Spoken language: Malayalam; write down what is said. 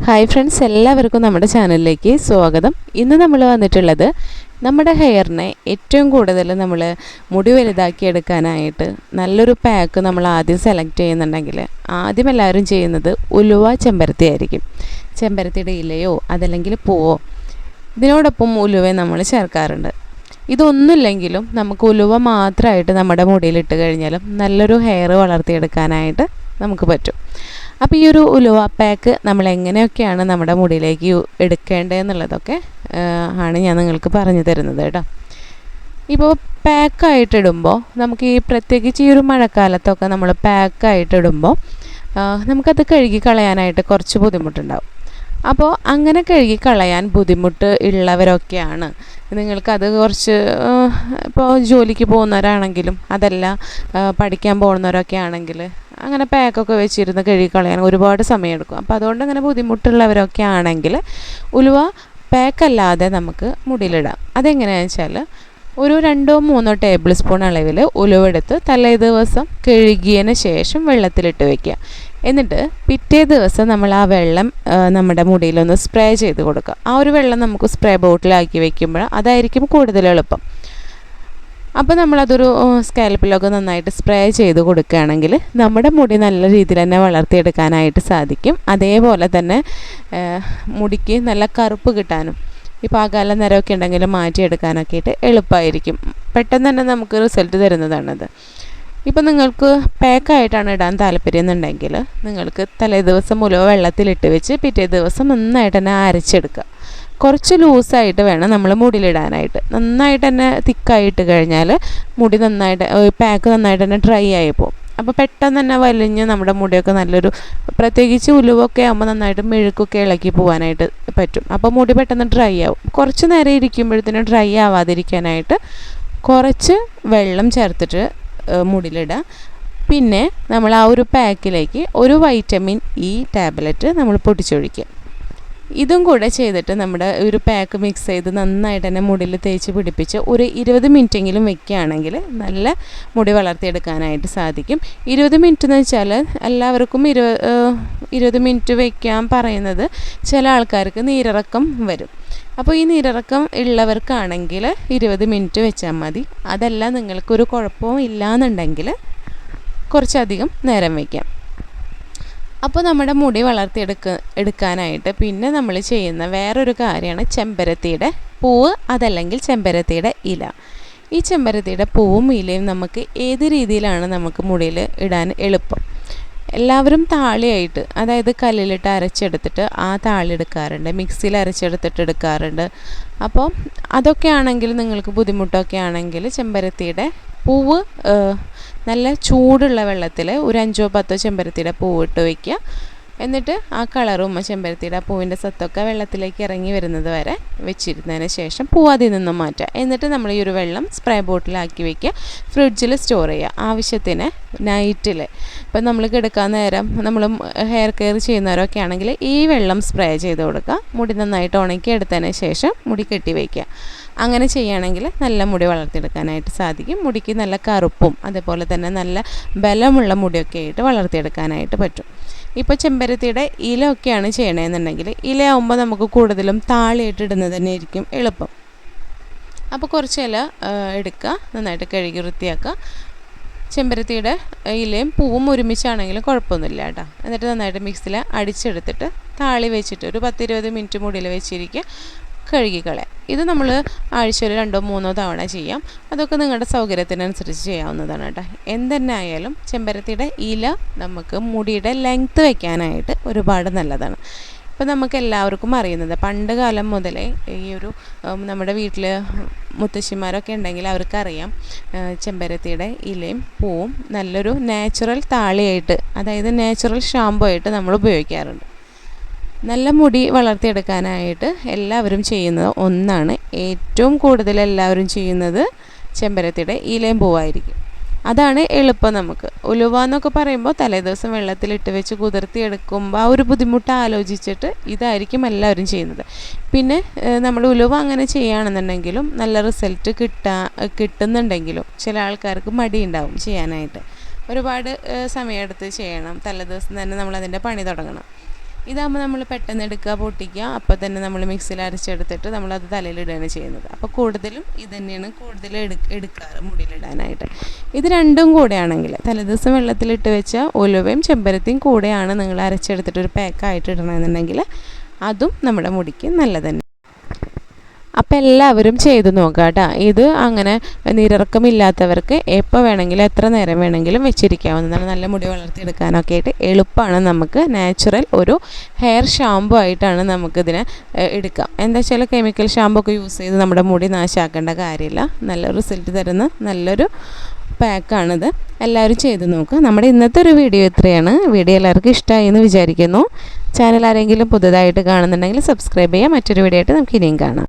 ഹായ് ഫ്രണ്ട്സ് എല്ലാവർക്കും നമ്മുടെ ചാനലിലേക്ക് സ്വാഗതം. ഇന്ന് നമ്മൾ വന്നിട്ടുള്ളത് നമ്മുടെ ഹെയറിനെ ഏറ്റവും കൂടുതൽ നമ്മൾ മുടി വലുതാക്കി എടുക്കാനായിട്ട് നല്ലൊരു പാക്ക് നമ്മൾ ആദ്യം സെലക്ട് ചെയ്യുന്നുണ്ടെങ്കിൽ ആദ്യം എല്ലാവരും ചെയ്യുന്നത് ഉലുവ ചെമ്പരത്തി ആയിരിക്കും. ചെമ്പരത്തിയുടെ ഇലയോ അതല്ലെങ്കിൽ പൂവോ ഇതിനോടൊപ്പം ഉലുവ നമ്മൾ ചേർക്കാറുണ്ട്. ഇതൊന്നുമില്ലെങ്കിലും നമുക്ക് ഉലുവ മാത്രമായിട്ട് നമ്മുടെ മുടിയിലിട്ട് കഴിഞ്ഞാലും നല്ലൊരു ഹെയർ വളർത്തിയെടുക്കാനായിട്ട് നമുക്ക് പറ്റും. അപ്പോൾ ഈ ഒരു ഉലുവ പാക്ക് നമ്മൾ എങ്ങനെയൊക്കെയാണ് നമ്മുടെ മുടിയിലേക്ക് എടുക്കേണ്ടതെന്നുള്ളതൊക്കെ ആണ് ഞാൻ നിങ്ങൾക്ക് പറഞ്ഞു തരുന്നത് കേട്ടോ. ഇപ്പോൾ പാക്കായിട്ടിടുമ്പോൾ നമുക്ക് ഈ പ്രത്യേകിച്ച് ഈ ഒരു മഴക്കാലത്തൊക്കെ നമ്മൾ പാക്കായിട്ടിടുമ്പോൾ നമുക്കത് കഴുകി കളയാനായിട്ട് കുറച്ച് ബുദ്ധിമുട്ടുണ്ടാവും. അപ്പോൾ അങ്ങനെ കഴുകി കളയാൻ ബുദ്ധിമുട്ട് ഉള്ളവരൊക്കെയാണ്. നിങ്ങൾക്കത് കുറച്ച് ഇപ്പോൾ ജോലിക്ക് പോകുന്നവരാണെങ്കിലും അതല്ല പഠിക്കാൻ പോകുന്നവരൊക്കെ ആണെങ്കിൽ അങ്ങനെ പാക്കൊക്കെ വെച്ചിരുന്ന് കഴുകി കളയാൻ ഒരുപാട് സമയമെടുക്കും. അപ്പോൾ അതുകൊണ്ട് അങ്ങനെ ബുദ്ധിമുട്ടുള്ളവരൊക്കെ ആണെങ്കിൽ ഉലുവ പാക്കല്ലാതെ നമുക്ക് മുടിയിലിടാം. അതെങ്ങനെയാണെന്ന് വെച്ചാൽ ഒരു രണ്ടോ മൂന്നോ ടേബിൾ സ്പൂൺ അളവിൽ ഉലുവെടുത്ത് തലേ ദിവസം കഴുകിയതിന് ശേഷം വെള്ളത്തിലിട്ട് വെക്കുക. എന്നിട്ട് പിറ്റേ ദിവസം നമ്മൾ ആ വെള്ളം നമ്മുടെ മുടിയിലൊന്ന് സ്പ്രേ ചെയ്ത് കൊടുക്കുക. ആ ഒരു വെള്ളം നമുക്ക് സ്പ്രേ ബോട്ടിലാക്കി വെക്കുമ്പോൾ അതായിരിക്കും കൂടുതൽ എളുപ്പം. അപ്പോൾ നമ്മളതൊരു സ്കാൽപ്പിലൊക്കെ നന്നായിട്ട് സ്പ്രേ ചെയ്ത് കൊടുക്കുകയാണെങ്കിൽ നമ്മുടെ മുടി നല്ല രീതിയിൽ തന്നെ വളർത്തിയെടുക്കാനായിട്ട് സാധിക്കും. അതേപോലെ തന്നെ മുടിക്ക് നല്ല കറുപ്പ് കിട്ടാനും ഇപ്പോൾ ആ കാലം നിരമൊക്കെ ഉണ്ടെങ്കിൽ മാറ്റിയെടുക്കാനൊക്കെ ആയിട്ട് എളുപ്പമായിരിക്കും. പെട്ടെന്ന് തന്നെ നമുക്ക് റിസൾട്ട് തരുന്നതാണത്. ഇപ്പം നിങ്ങൾക്ക് പാക്കായിട്ടാണ് ഇടാൻ താല്പര്യം എന്നുണ്ടെങ്കിൽ നിങ്ങൾക്ക് തലേ ദിവസം മുഴുവൻ വെള്ളത്തിലിട്ട് വെച്ച് പിറ്റേ ദിവസം നന്നായിട്ട് തന്നെ അരച്ചെടുക്കുക. കുറച്ച് ലൂസായിട്ട് വേണം നമ്മൾ മുടിയിലിടാനായിട്ട്. നന്നായിട്ട് തന്നെ തിക്കായിട്ട് കഴിഞ്ഞാൽ മുടി നന്നായിട്ട് പാക്ക് നന്നായിട്ട് തന്നെ ഡ്രൈ ആയി പോകും. അപ്പോൾ പെട്ടെന്ന് തന്നെ വലിഞ്ഞ് നമ്മുടെ മുടിയൊക്കെ നല്ലൊരു പ്രത്യേകിച്ച് ഉലുവൊക്കെ ആകുമ്പോൾ നന്നായിട്ട് മെഴുക്കൊക്കെ ഇളക്കി പോകാനായിട്ട് പറ്റും. അപ്പോൾ മുടി പെട്ടെന്ന് ഡ്രൈ ആവും. കുറച്ച് നേരം ഇരിക്കുമ്പോഴത്തേനും ഡ്രൈ ആവാതിരിക്കാനായിട്ട് കുറച്ച് വെള്ളം ചേർത്തിട്ട് മുടിയിലിടുക. പിന്നെ നമ്മൾ ആ ഒരു പാക്കിലേക്ക് ഒരു വൈറ്റമിൻ ഇ ടാബ്ലറ്റ് നമ്മൾ പൊട്ടിച്ചൊഴിക്കുക ഇതും കൂടെ ചെയ്തിട്ട് നമ്മുടെ ഒരു പാക്ക് മിക്സ് ചെയ്ത് നന്നായിട്ട് തന്നെ മുടിയിൽ തേച്ച് പിടിപ്പിച്ച് ഒരു ഇരുപത് മിനിറ്റെങ്കിലും വെക്കുകയാണെങ്കിൽ നല്ല മുടി വളർത്തിയെടുക്കാനായിട്ട് സാധിക്കും. ഇരുപത് മിനിറ്റ് എന്ന് വെച്ചാൽ എല്ലാവർക്കും ഇരുപ ഇരുപത് മിനിറ്റ് വെക്കാൻ പറയുന്നത് ചില ആൾക്കാർക്ക് നീരിറക്കം വരും. അപ്പോൾ ഈ നീരിറക്കം ഉള്ളവർക്കാണെങ്കിൽ ഇരുപത് മിനിറ്റ് വെച്ചാൽ മതി. അതല്ല നിങ്ങൾക്കൊരു കുഴപ്പവും ഇല്ലയെന്നുണ്ടെങ്കിൽ കുറച്ചധികം നേരം വയ്ക്കാം അപ്പോൾ നമ്മുടെ മുടി വളർത്തിയെടുക്ക എടുക്കാനായിട്ട് പിന്നെ നമ്മൾ ചെയ്യുന്ന വേറൊരു കാര്യമാണ് ചെമ്പരത്തിയുടെ പൂവ് അതല്ലെങ്കിൽ ചെമ്പരത്തിയുടെ ഇല. ഈ ചെമ്പരത്തിയുടെ പൂവും ഇലയും നമുക്ക് ഏത് രീതിയിലാണ് നമുക്ക് മുടിയിൽ ഇടാൻ എളുപ്പം? എല്ലാവരും താളിയായിട്ട് അതായത് കല്ലിലിട്ട് അരച്ചെടുത്തിട്ട് ആ താളി എടുക്കാറുണ്ട് മിക്സിയിൽ അരച്ചെടുത്തിട്ട് എടുക്കാറുണ്ട്. അപ്പോൾ അതൊക്കെ ആണെങ്കിൽ നിങ്ങൾക്ക് ബുദ്ധിമുട്ടൊക്കെ ആണെങ്കിൽ ചെമ്പരത്തിയുടെ പൂവ് നല്ല ചൂടുള്ള വെള്ളത്തിൽ ഒരു അഞ്ചോ പത്തോ ചെമ്പരത്തിയുടെ പൂവ് ഇട്ട് വയ്ക്കുക എന്നിട്ട് ആ കളറും ചെമ്പരത്തിയുടെ ആ പൂവിന്റെ സത്തൊക്കെ വെള്ളത്തിലേക്ക് ഇറങ്ങി വരുന്നത് വരെ വെച്ചിരുന്നതിന് ശേഷം പൂ നിന്നും മാറ്റുക. എന്നിട്ട് നമ്മൾ ഈ ഒരു വെള്ളം സ്പ്രേ ബോട്ടിലാക്കി വെക്കുക. ഫ്രിഡ്ജിൽ സ്റ്റോർ ചെയ്യുക. ആവശ്യത്തിന് നൈറ്റിൽ ഇപ്പം നമ്മൾ കിടക്കാൻ നേരം നമ്മൾ ഹെയർ കെയർ ചെയ്യുന്നവരൊക്കെ ആണെങ്കിൽ ഈ വെള്ളം സ്പ്രേ ചെയ്ത് കൊടുക്കുക. മുടി നന്നായിട്ട് ഉണക്കി എടുത്തതിന് ശേഷം മുടി കെട്ടി വയ്ക്കുക അങ്ങനെ ചെയ്യുകയാണെങ്കിൽ നല്ല മുടി വളർത്തിയെടുക്കാനായിട്ട് സാധിക്കും. മുടിക്ക് നല്ല കറുപ്പും അതുപോലെ തന്നെ നല്ല ബലമുള്ള മുടിയൊക്കെ ആയിട്ട് വളർത്തിയെടുക്കാനായിട്ട് പറ്റും. ഇപ്പോൾ ചെമ്പരത്തിയുടെ ഇല ഒക്കെയാണ് ചെയ്യണമെന്നുണ്ടെങ്കിൽ ഇലയാവുമ്പോൾ നമുക്ക് കൂടുതലും താളിയിട്ടിടുന്നത് തന്നെ ആയിരിക്കും എളുപ്പം. അപ്പോൾ കുറച്ച് ഇല എടുക്കുക നന്നായിട്ട് കഴുകി വൃത്തിയാക്കുക ചെമ്പരത്തിയുടെ ഇലയും പൂവും ഒരുമിച്ചാണെങ്കിലും കുഴപ്പമൊന്നുമില്ല കേട്ടോ. എന്നിട്ട് നന്നായിട്ട് മിക്സിയിൽ അടിച്ചെടുത്തിട്ട് താളി വെച്ചിട്ട് ഒരു പത്തിരുപത് മിനിറ്റ് മുടിയിൽ വെച്ചിരിക്കുക. കഴുകിക്കളയാം. ഇത് നമ്മൾ ആഴ്ചയിൽ രണ്ടോ മൂന്നോ തവണ ചെയ്യാം. അതൊക്കെ നിങ്ങളുടെ സൗകര്യത്തിനനുസരിച്ച് ചെയ്യാവുന്നതാണ് കേട്ടോ. എന്തെന്നെ ആയാലും ചെമ്പരത്തിയുടെ ഇല നമുക്ക് മുടിയുടെ ലെങ്ത്ത് വയ്ക്കാനായിട്ട് ഒരുപാട് നല്ലതാണ്. ഇപ്പം നമുക്ക് എല്ലാവർക്കും അറിയുന്നത് പണ്ട് കാലം മുതലേ ഈ ഒരു നമ്മുടെ വീട്ടിൽ മുത്തശ്ശിമാരൊക്കെ ഉണ്ടെങ്കിൽ അവർക്കറിയാം ചെമ്പരത്തിയുടെ ഇലയും പൂവും നല്ലൊരു നാച്ചുറൽ താളിയായിട്ട് അതായത് നാച്ചുറൽ ഷാമ്പു ആയിട്ട് നമ്മൾ ഉപയോഗിക്കാറുണ്ട്. നല്ല മുടി വളർത്തിയെടുക്കാനായിട്ട് എല്ലാവരും ചെയ്യുന്നത് ഒന്നാണ്. ഏറ്റവും കൂടുതൽ എല്ലാവരും ചെയ്യുന്നത് ചെമ്പരത്തിയുടെ ഇലയും പൂവായിരിക്കും. അതാണ് എളുപ്പം നമുക്ക്. ഉലുവ എന്നൊക്കെ പറയുമ്പോൾ തലേദിവസം വെള്ളത്തിലിട്ട് വെച്ച് കുതിർത്തി എടുക്കുമ്പോൾ ആ ഒരു ബുദ്ധിമുട്ട് ആലോചിച്ചിട്ട് ഇതായിരിക്കും എല്ലാവരും ചെയ്യുന്നത്. പിന്നെ നമ്മൾ ഉലുവ അങ്ങനെ ചെയ്യുകയാണെന്നുണ്ടെങ്കിലും നല്ല റിസൾട്ട് കിട്ടാ കിട്ടുന്നുണ്ടെങ്കിലും ചില ആൾക്കാർക്ക് മടിയുണ്ടാവും ചെയ്യാനായിട്ട്. ഒരുപാട് സമയമെടുത്ത് ചെയ്യണം. തലേദിവസം തന്നെ നമ്മൾ അതിന്റെ പണി തുടങ്ങണം. ഇതാകുമ്പോൾ നമ്മൾ പെട്ടെന്ന് എടുക്കുക പൊട്ടിക്കുക. അപ്പോൾ തന്നെ നമ്മൾ മിക്സിയിൽ അരച്ചെടുത്തിട്ട് നമ്മളത് തലയിലിടുകയാണ് ചെയ്യുന്നത്. അപ്പോൾ കൂടുതലും ഇത് തന്നെയാണ് കൂടുതൽ എടുക്ക എടുക്കാറ് മുടിയിലിടാനായിട്ട്. ഇത് രണ്ടും കൂടെയാണെങ്കിൽ തലേദിവസം വെള്ളത്തിലിട്ട് വെച്ച ഉലുവയും ചെമ്പരത്തിയും കൂടെയാണ് നിങ്ങൾ അരച്ചെടുത്തിട്ട് ഒരു പാക്കായിട്ട് ഇടണമെന്നുണ്ടെങ്കിൽ അതും നമ്മുടെ മുടിക്ക് നല്ലത് തന്നെ അപ്പോൾ എല്ലാവരും ചെയ്ത് നോക്കുക കേട്ടോ ഇത് അങ്ങനെ നീരിറക്കമില്ലാത്തവർക്ക് എപ്പോൾ വേണമെങ്കിലും എത്ര നേരം വേണമെങ്കിലും വെച്ചിരിക്കാവുന്നതാണ്. നല്ല മുടി വളർത്തിയെടുക്കാനൊക്കെ ആയിട്ട് എളുപ്പമാണ് നമുക്ക്. നാച്ചുറൽ ഒരു ഹെയർ ഷാമ്പു ആയിട്ടാണ് നമുക്കിതിനെ എടുക്കാം. എന്താ വെച്ചാൽ കെമിക്കൽ ഷാമ്പു ഒക്കെ യൂസ് ചെയ്ത് നമ്മുടെ മുടി നാശാക്കേണ്ട കാര്യമില്ല. നല്ല റിസൾട്ട് തരുന്ന നല്ലൊരു പാക്കാണിത്. എല്ലാവരും ചെയ്ത് നോക്കുക നമ്മുടെ ഇന്നത്തെ ഒരു വീഡിയോ ഇത്രയാണ്. വീഡിയോ എല്ലാവർക്കും ഇഷ്ടമായി എന്ന് വിചാരിക്കുന്നു. ചാനൽ ആരെങ്കിലും പുതുതായിട്ട് കാണുന്നുണ്ടെങ്കിൽ സബ്സ്ക്രൈബ് ചെയ്യാം. മറ്റൊരു വീഡിയോ ആയിട്ട് നമുക്ക് ഇനിയും കാണാം.